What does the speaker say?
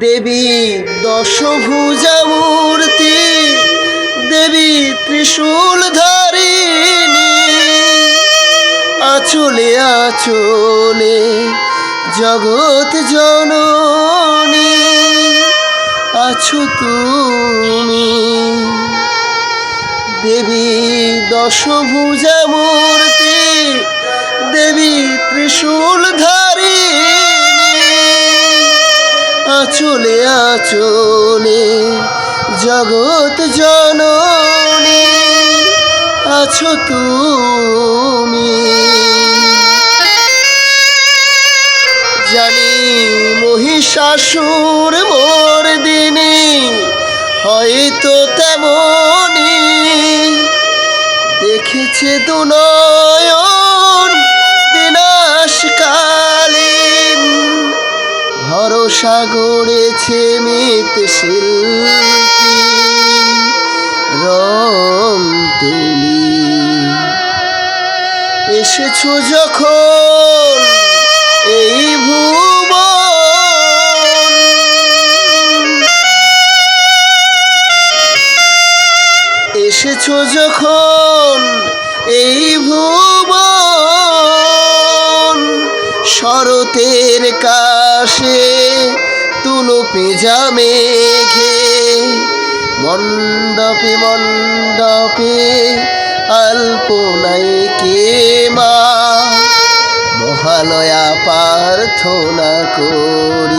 দেবী দশভুজা মূর্তি, দেবী ত্রিশূল ধারিণী আচলে আচলে জগৎ জননী, আছো তুমি। দেবী দশভুজা মূর্তি, দেবী ত্রিশূল আচলে আচলে, জগৎ জননী আছো তুমি। জানি মহিষাসুর মোর দিনে হয়তো তেমনি দেখেছে দুনয়ন বিনাশকালীন গড়েছে মিত শিল্পী রং তুলি এসেছ যখন এই ভুবন। এসেছ যখন এই ভুবন। শরতের কাশে তুলো পেজা মেঘে। মণ্ডপে মণ্ডপে আল্পনাই কে মা? মহালয়া প্রার্থনা কর।